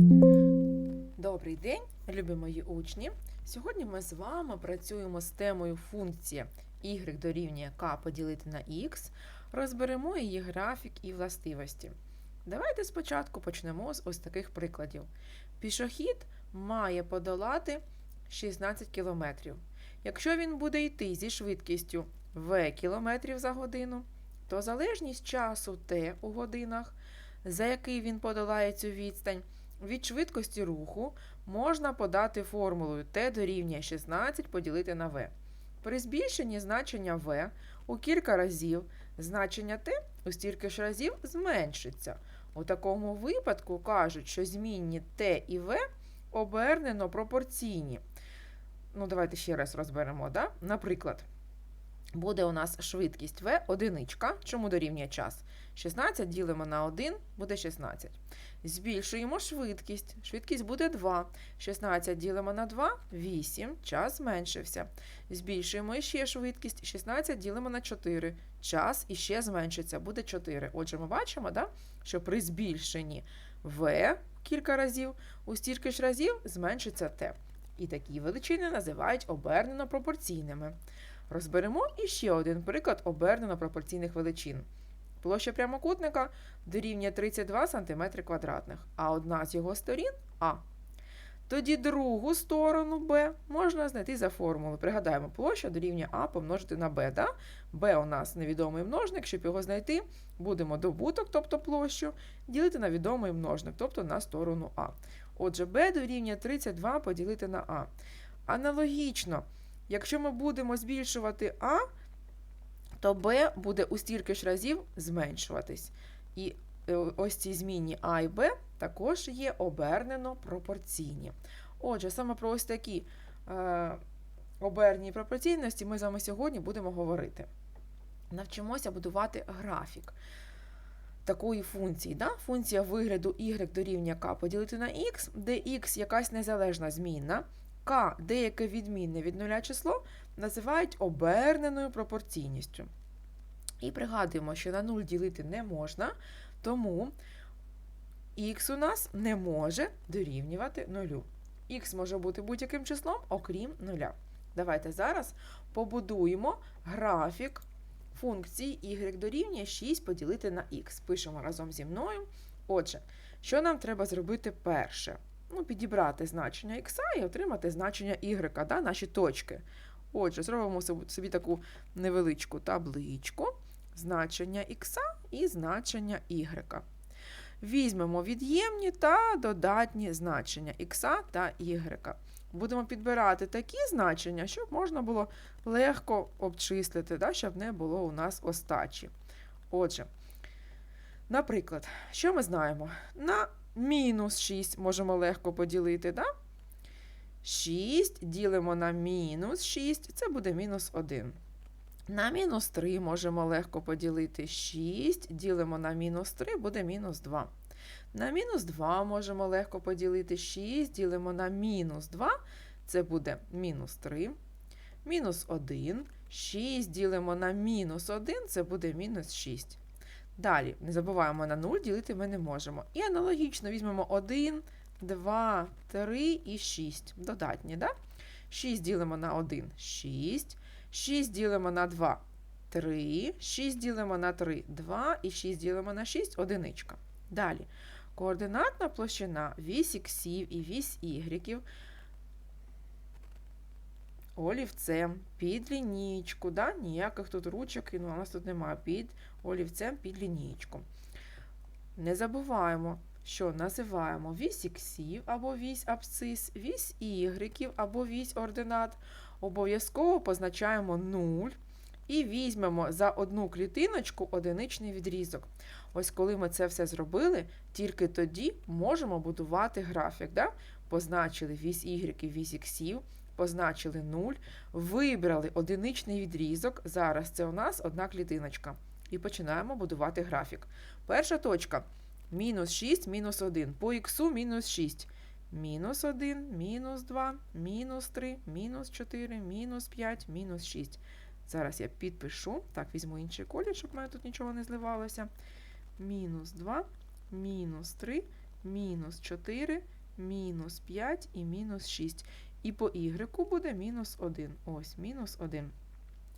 Добрий день, любі мої учні. Сьогодні ми з вами працюємо з темою функція y дорівнює k поділити на x, розберемо її графік і властивості. Давайте спочатку почнемо з ось таких прикладів. Пішохід має подолати 16 км. Якщо він буде йти зі швидкістю v км за годину, то залежність часу t у годинах, за який він подолає цю відстань, від швидкості руху можна подати формулою t дорівнює 16 поділити на v. При збільшенні значення v у кілька разів значення t у стільки ж разів зменшиться. У такому випадку кажуть, що змінні t і v обернено пропорційні. Ну, давайте ще раз розберемо. Да? Наприклад, буде у нас швидкість v одиничка. Чому дорівнює час? 16 ділимо на 1, буде 16. Збільшуємо швидкість. Швидкість буде 2. 16 ділимо на 2 8. Час зменшився. Збільшуємо ще швидкість. 16 ділимо на 4. Час іще зменшиться, буде 4. Отже, ми бачимо, да, що при збільшенні v кілька разів, у стільки ж разів зменшиться t. І такі величини називають обернено пропорційними. Розберемо іще один приклад обернено пропорційних величин. Площа прямокутника дорівнює 32 см а одна з його сторін А. Тоді другу сторону Б можна знайти за формулою. Пригадаємо, площа дорівнює А помножити на Б. Да? Б у нас невідомий множник, щоб його знайти, будемо добуток, тобто площу, ділити на відомий множник, тобто на сторону А. Отже, Б дорівнює 32 поділити на А. Аналогічно, якщо ми будемо збільшувати А, то b буде у стільки ж разів зменшуватись. І е, ось ці змінні А і Б також є обернено пропорційні. Отже, саме про ось такі е, обернені пропорційності ми з вами сьогодні будемо говорити. Навчимося будувати графік такої функції. Да? Функція вигляду y дорівнює k поділити на x, де x якась незалежна змінна, k деяке відмінне від нуля число, називають оберненою пропорційністю. І пригадуємо, що на 0 ділити не можна, тому х у нас не може дорівнювати нулю. Х може бути будь-яким числом, окрім нуля. Давайте зараз побудуємо графік функції y дорівнює 6 поділити на х. Пишемо разом зі мною. Отже, що нам треба зробити перше? Ну, Підібрати значення х і отримати значення y, да, наші точки. Отже, зробимо собі таку невеличку табличку, значення х і значення y. Візьмемо від'ємні та додатні значення х та y. Будемо підбирати такі значення, щоб можна було легко обчислити, да, щоб не було у нас остачі. Отже, наприклад, що ми знаємо? На мінус 6 можемо легко поділити. Да? 6 ділимо на мінус 6, це буде мінус 1. На мінус 3 можемо легко поділити 6, ділимо на мінус 3, буде мінус 2. На мінус 2 можемо легко поділити 6, ділимо на мінус 2, це буде мінус 3. Мінус 1, 6 ділимо на мінус 1, це буде мінус 6. Далі, не забуваємо, на 0 ділити ми не можемо. І аналогічно візьмемо 1, 2, 3 і 6. Додатні, да? 6 ділимо на 1 6. 6 ділимо на 2 3. 6 ділимо на 3 2 і 6 ділимо на 6 одиничка. Далі. Координатна площина вісь і вісь ігреків олівцем під лінійку. Да? Ніяких тут ручок, ну, у нас тут немає під олівцем під лінійку. Не забуваємо, що називаємо вісь іксів або вісь абсцис, вісь ігреків або вісь ординат. Обов'язково позначаємо 0 і візьмемо за одну клітиночку одиничний відрізок. Ось коли ми це все зробили, тільки тоді можемо будувати графік. Да? Позначили вісь y і вісь іксів, позначили 0, вибрали одиничний відрізок. Зараз це у нас одна клітиночка. І починаємо будувати графік. Перша точка мінус 6, мінус 1. По х мінус 6. Мінус 1, мінус 2, мінус 3, мінус 4, мінус 5, мінус 6. Зараз я підпишу. Так, візьму інший колір, щоб в мене тут нічого не зливалося. Мінус 2, мінус 3, мінус 4, мінус 5 і мінус 6. І по y буде мінус 1. Ось, мінус 1.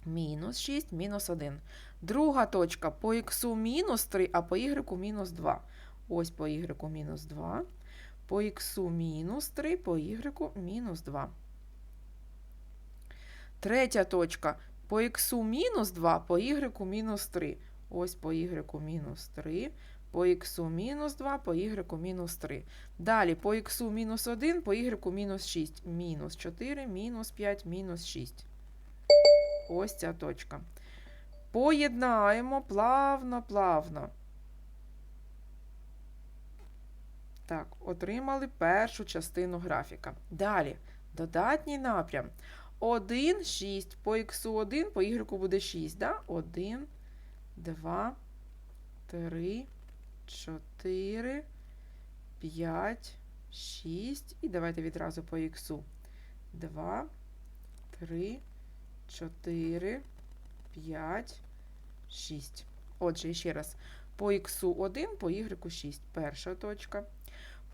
Мінус 6, мінус 1. Друга точка по х мінус 3, а по y мінус 2. Ось по y мінус 2. По х мінус 3, по y мінус 2. Третя точка по х мінус 2, по y мінус 3. Ось по y мінус 3, по х мінус 2, по y мінус 3. Далі по х мінус 1, по y мінус 6. Мінус 4, мінус 5, мінус 6. Ось ця точка. Поєднаємо плавно, плавно. Так, отримали першу частину графіка. Далі, додатній напрям. 1, 6. По х1, по y буде 6. Да? 1, 2, 3, 4, 5, 6. І давайте відразу по х. 2, 3, 4, 5, 6. Отже, ще раз. По х1, по y 6. Перша точка.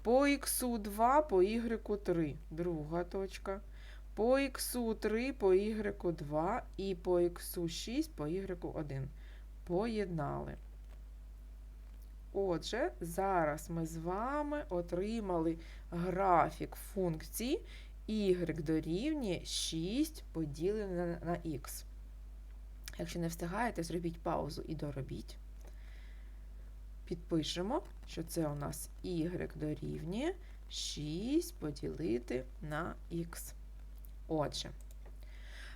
По х2, по y3. Друга точка. По х3, по y2 і по х6, по y1. Поєднали. Отже, зараз ми з вами отримали графік функції y дорівнює 6 поділене на х. Якщо не встигаєте, зробіть паузу і доробіть. Підпишемо, що це у нас y дорівнює 6 поділити на х. Отже,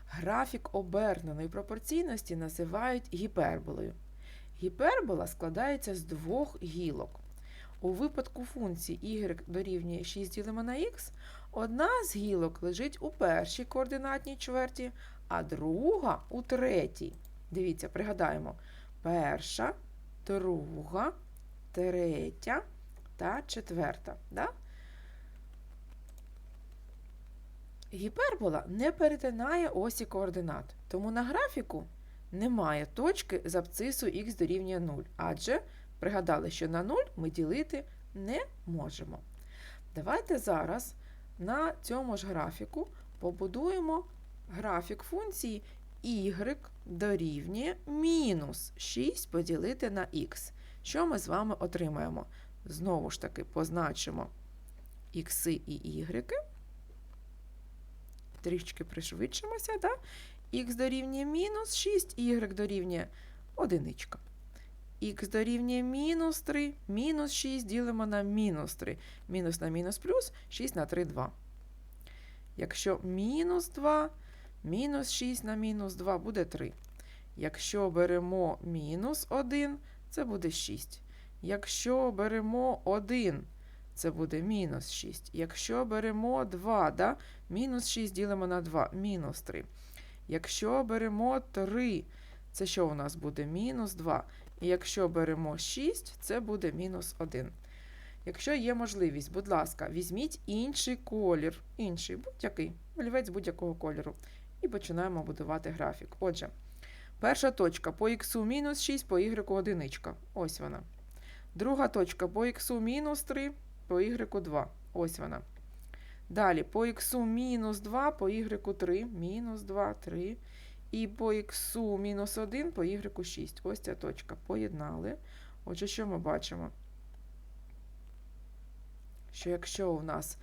графік оберненої пропорційності називають гіперболою. Гіпербола складається з двох гілок. У випадку функції y дорівнює 6 ділимо на х, одна з гілок лежить у першій координатній чверті, а друга у третій. Дивіться, пригадаємо, перша, друга, третя та четверта. Да? Гіпербола не перетинає осі координат, тому на графіку немає точки з абцису х дорівнює 0, адже пригадали, що на 0 ми ділити не можемо. Давайте зараз на цьому ж графіку побудуємо графік функції y дорівнює мінус 6 поділити на х. Що ми з вами отримаємо? Знову ж таки, позначимо х і y. Трішки пришвидшимося, да? Х дорівнює мінус 6, y дорівнює 1. Х дорівнює мінус 3, мінус 6 ділимо на мінус 3. Мінус на мінус плюс 6 на 3 2. Якщо мінус 2, мінус 6 на мінус 2 буде 3. Якщо беремо мінус 1, це буде 6. Якщо беремо 1, це буде мінус 6. Якщо беремо 2, да? мінус 6 ділимо на 2, мінус 3. Якщо беремо 3, це що у нас буде? Мінус 2. І якщо беремо 6, це буде мінус 1. Якщо є можливість, будь ласка, візьміть інший колір, інший будь-який, олівець будь-якого кольору. І починаємо будувати графік. Отже, перша точка по х мінус 6, по y одиничка. Ось вона. Друга точка по х мінус 3, по y 2. Ось вона. Далі по х мінус 2, по y 3, мінус 2, 3. І по х мінус 1, по y 6. Ось ця точка. Поєднали. Отже, що ми бачимо? Що якщо у нас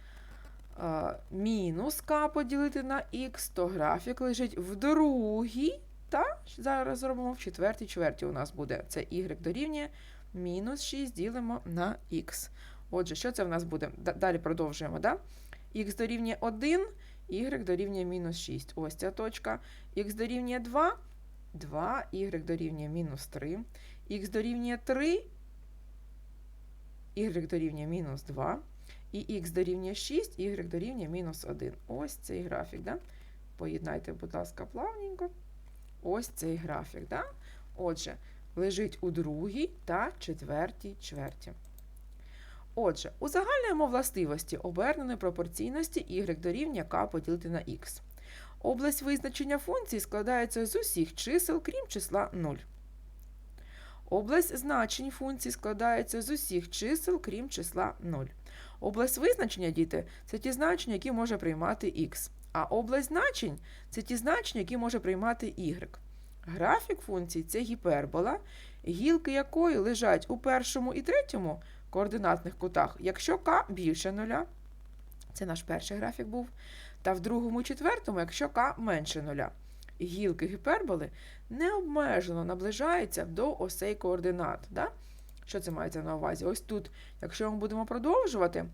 а, мінус k поділити на х, то графік лежить в другій, та зараз зробимо в четвертій чверті у нас буде. Це y дорівнює мінус 6 ділимо на х. Отже, що це в нас буде? Далі продовжуємо. Да? Х дорівнює 1, y дорівнює мінус 6. Ось ця точка. Х дорівнює 2, 2, y дорівнює мінус 3. Х дорівнює 3, y дорівнює мінус 2. І х дорівнює 6, y дорівнює мінус 1. Ось цей графік. Да? Поєднайте, будь ласка, плавненько. Ось цей графік. Да? Отже, лежить у другій та четвертій чверті. Отже, узагальнюємо властивості оберненої пропорційності y дорівнює k поділити на x. Область визначення функції складається з усіх чисел, крім числа 0. Область значень функції складається з усіх чисел, крім числа 0. Область визначення, діти, це ті значення, які може приймати х. А область значень це ті значення, які може приймати y. Графік функції це гіпербола, гілки якої лежать у першому і третьому координатних кутах, якщо k більше нуля. Це наш перший графік був. Та в другому і четвертому, якщо k менше нуля. Гілки гіперболи необмежено наближаються до осей координат. Да? Що це мається на увазі? Ось тут, якщо ми будемо продовжувати,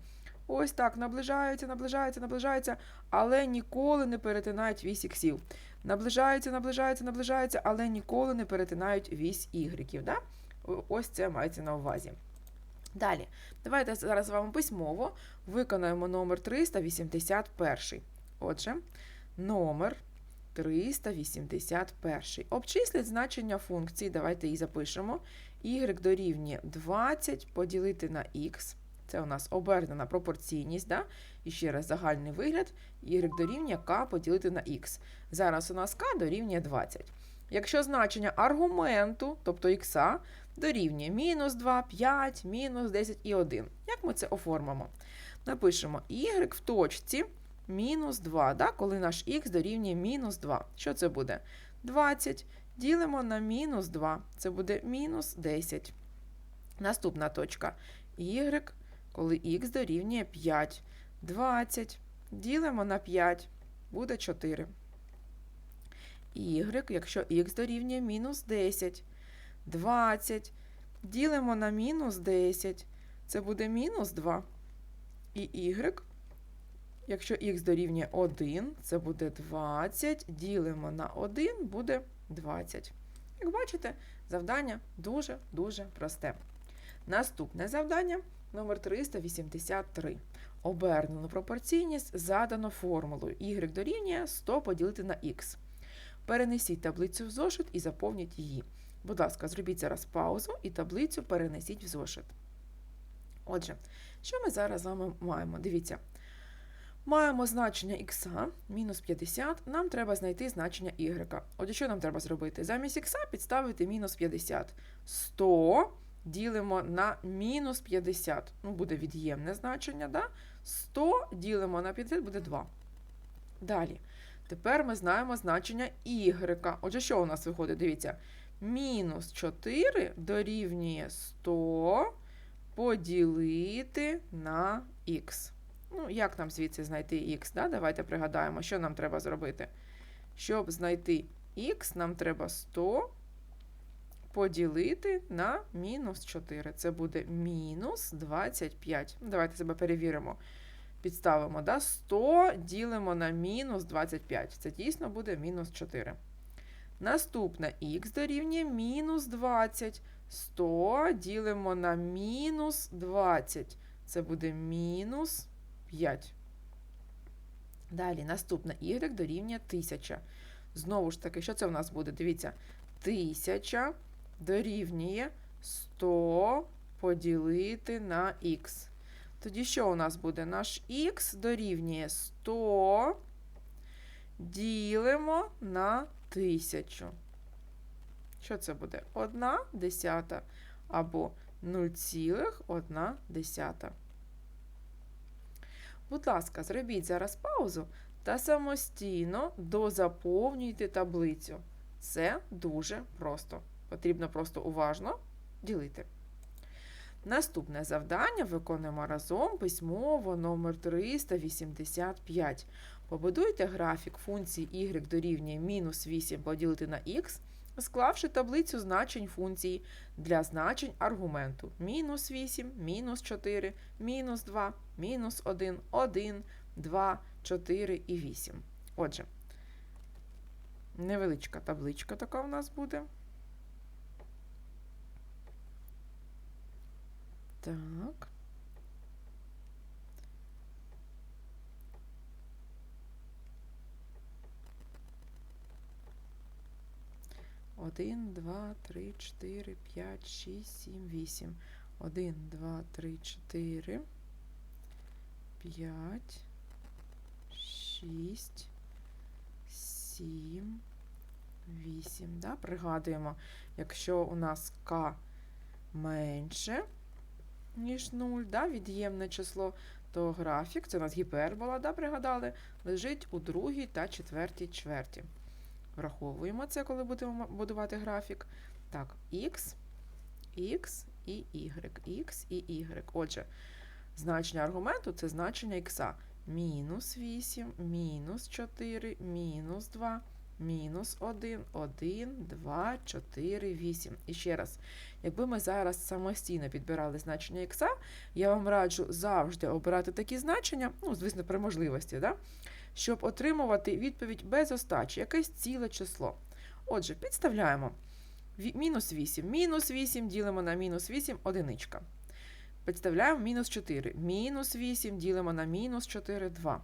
ось так наближаються, наближаються, наближаються, але ніколи не перетинають вісь іксів. Наближаються, наближаються, наближаються, але ніколи не перетинають вісь ігреків. Да? Ось це мається на увазі. Далі, давайте зараз з вами письмово виконаємо номер 381. Отже, номер 381. Обчисліть значення функції, давайте її запишемо. y дорівнює 20 поділити на х. Це у нас обернена пропорційність. Да? І ще раз загальний вигляд. y дорівнює k поділити на х. Зараз у нас k дорівнює 20. Якщо значення аргументу, тобто х, дорівнює мінус 2, 5, мінус 10 і 1. Як ми це оформимо? Напишемо y в точці мінус 2, да? коли наш х дорівнює мінус 2. Що це буде? 20 ділимо на мінус 2. Це буде мінус 10. Наступна точка y, коли х дорівнює 5. 20 ділимо на 5, буде 4. Y, якщо х дорівнює мінус 10. 20 ділимо на мінус 10. Це буде мінус 2. І y, якщо х дорівнює 1, це буде 20. Ділимо на 1, буде 20. Як бачите, завдання дуже-дуже просте. Наступне завдання номер 383. Обернену пропорційність задано формулою y дорівнює 100 поділити на х. Перенесіть таблицю в зошит і заповніть її. Будь ласка, зробіть зараз паузу і таблицю перенесіть в зошит. Отже, що ми зараз з вами маємо? Дивіться. Маємо значення х мінус 50, нам треба знайти значення y. Отже, що нам треба зробити? Замість х підставити мінус 50. 100 ділимо на мінус 50. Ну, буде від'ємне значення. да? 100 ділимо на 50 буде 2. Далі. Тепер ми знаємо значення y. Отже, що у нас виходить? Дивіться. Мінус 4 дорівнює 100 поділити на х. Ну, як нам звідси знайти х? Да? Давайте пригадаємо, що нам треба зробити. Щоб знайти х, нам треба 100 поділити на мінус 4. Це буде мінус 25. Ну, Давайте себе перевіримо. Підставимо да? 100 ділимо на мінус 25. Це дійсно буде мінус 4. Наступне х дорівнює мінус 20. 100 ділимо на мінус 20. Це буде мінус 5. Далі, наступне y дорівнює 1000. Знову ж таки, що це в нас буде? Дивіться, 1000 дорівнює 100 поділити на х. Тоді що у нас буде? Наш х дорівнює 100 ділимо на 1000. Що це буде? 1 десята або 0,1 десята. Будь ласка, зробіть зараз паузу та самостійно дозаповнюйте таблицю. Це дуже просто. Потрібно просто уважно ділити. Наступне завдання виконуємо разом письмово номер 385. Побудуйте графік функції y дорівнює мінус 8 поділити на х, склавши таблицю значень функції для значень аргументу мінус 8, мінус 4, мінус 2, мінус 1, 1, 2, 4 і 8. Отже, невеличка табличка така у нас буде. Так. Один, два, три, чотири, п'ять, шість, сім, вісім. Один, два, три, чотири, п'ять, шість, сім, 8. Да? Пригадуємо, якщо у нас k менше, ніж 0, да? від'ємне число, то графік, це у нас гіпербола, да? пригадали, лежить у другій та четвертій чверті. Враховуємо це, коли будемо будувати графік. Так, x, x і y, x і y. Отже, значення аргументу це значення х. Мінус 8, мінус 4, мінус 2, мінус 1, 1, 2, 4, 8. І ще раз, якби ми зараз самостійно підбирали значення х, я вам раджу завжди обирати такі значення, ну, звісно, при можливості, да? Щоб отримувати відповідь без остачі, якесь ціле число. Отже, підставляємо мінус 8. Мінус 8 ділимо на мінус 8 одиничка. Підставляємо мінус 4. Мінус 8 ділимо на мінус 4 2.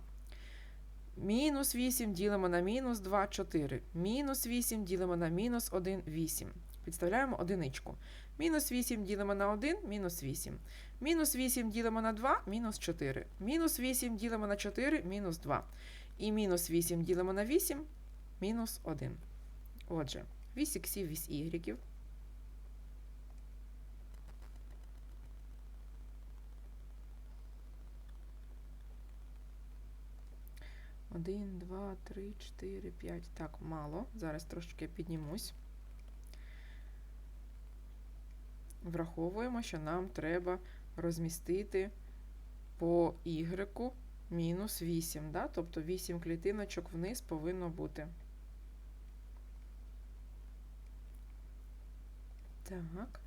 Мінус 8 ділимо на мінус 2 4. Мінус 8 ділимо на мінус 1 8. Підставляємо одиничку. Мінус 8 ділимо на 1, мінус 8. Мінус 8 ділимо на 2, мінус 4. Мінус 8 ділимо на 4, мінус 2. І мінус 8 ділимо на 8, мінус 1. Отже, вісь іксів, вісь ігреків. Один, два, три, чотири, п'ять. Так, мало. Зараз трошки піднімусь. Враховуємо, що нам треба розмістити по y мінус 8. Да? Тобто 8 клітиночок вниз повинно бути. Так,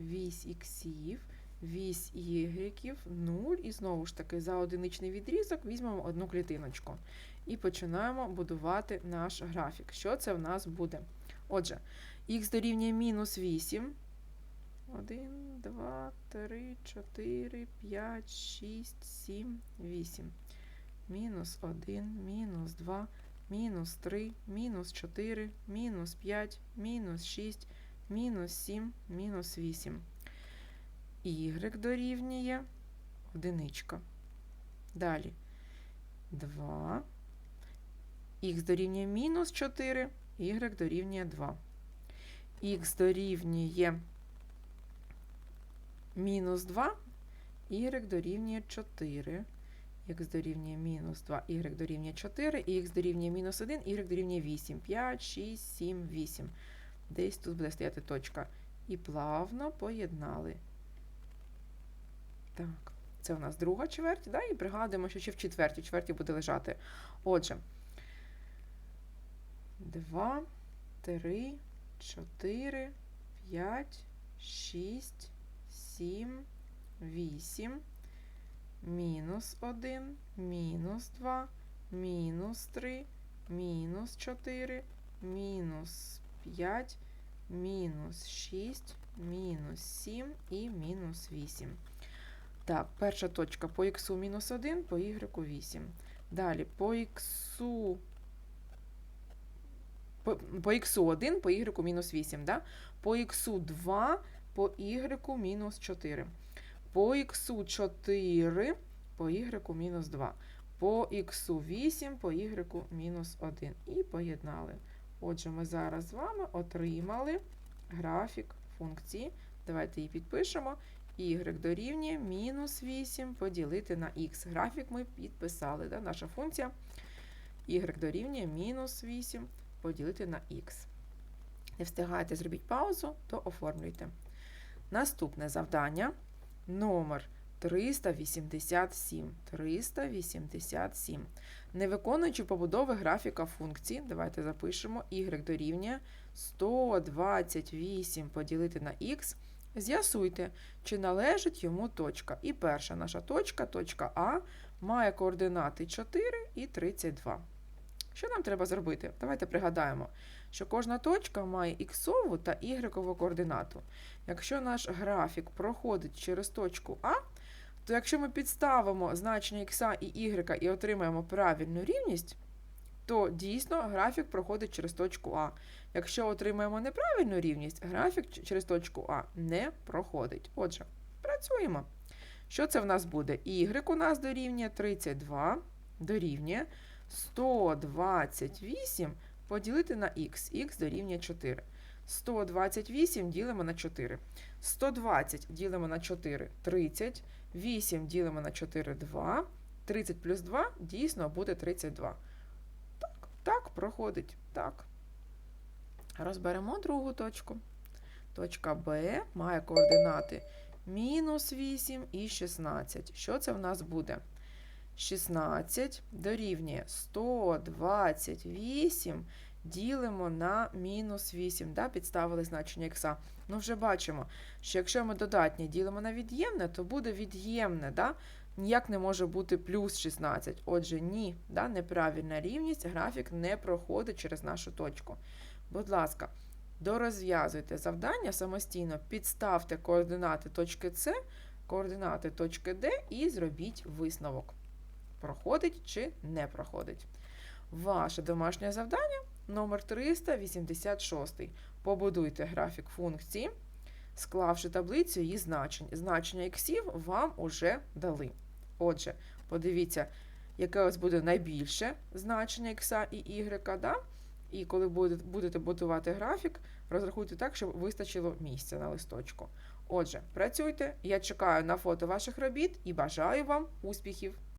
вісь іксів, вісь ігреків, 0. І знову ж таки, за одиничний відрізок візьмемо одну клітиночку. І починаємо будувати наш графік. Що це в нас буде? Отже, х дорівнює мінус 8. 1, 2, 3, 4, 5, 6, 7, 8. Мінус 1, мінус 2, мінус 3, мінус 4, мінус 5, мінус 6, мінус 7, мінус 8. Y дорівнює одиничка. Далі 2. Х дорівнює мінус 4, y дорівнює 2. Х дорівнює мінус 2, y дорівнює 4. Х дорівнює мінус 2, y дорівнює 4, і х дорівнює мінус 1, y дорівнює 8. 5, 6, 7, 8. Десь тут буде стояти точка. І плавно поєднали. Так, це у нас друга чверть, да? і пригадуємо, що ще в четвертій чверті буде лежати. Отже, 2, 3, 4, 5, 6, 7, 8, мінус 1, мінус 2, мінус 3, мінус 4, мінус 5, мінус 6, мінус 7 і мінус 8. Так, перша точка по х мінус 1, по y 8. Далі по х по, х 1, по y мінус 8. Да? По х 2, по y мінус 4. По х 4, по y мінус 2. По х 8, по y мінус 1. І поєднали. Отже, ми зараз з вами отримали графік функції. Давайте її підпишемо. y дорівнює мінус 8 поділити на х. Графік ми підписали. Да? Наша функція y дорівнює мінус 8 поділити на х. Не встигаєте зробіть паузу, то оформлюйте. Наступне завдання номер 387. 387. Не виконуючи побудови графіка функції, давайте запишемо y дорівнює 128 поділити на х. З'ясуйте, чи належить йому точка. І перша наша точка, точка А, має координати 4 і 32. Що нам треба зробити? Давайте пригадаємо, що кожна точка має іксову та ігрекову координату. Якщо наш графік проходить через точку А, то якщо ми підставимо значення х і y і отримаємо правильну рівність, то дійсно графік проходить через точку А. Якщо отримаємо неправильну рівність, графік через точку А не проходить. Отже, працюємо. Що це в нас буде? Y у нас дорівнює 32, дорівнює 128 поділити на х. х дорівнює 4. 128 ділимо на 4. 120 ділимо на 4 30. 8 ділимо на 4 2. 30 плюс 2 дійсно буде 32. Так, так, проходить. Так. Розберемо другу точку. Точка Б має координати мінус 8 і 16. Що це в нас буде? 16 дорівнює 128 ділимо на мінус 8. Да? Підставили значення х. Ну, вже бачимо, що якщо ми додатнє ділимо на від'ємне, то буде від'ємне. Да? Ніяк не може бути плюс 16. Отже, ні, да? неправильна рівність, графік не проходить через нашу точку. Будь ласка, дорозв'язуйте завдання самостійно, підставте координати точки С, координати точки Д і зробіть висновок. Проходить чи не проходить. Ваше домашнє завдання номер 386. Побудуйте графік функції, склавши таблицю її значень. Значення іксів вам уже дали. Отже, подивіться, яке ось буде найбільше значення ікса і y, да? І коли будете, будете будувати графік, розрахуйте так, щоб вистачило місця на листочку. Отже, працюйте. Я чекаю на фото ваших робіт і бажаю вам успіхів!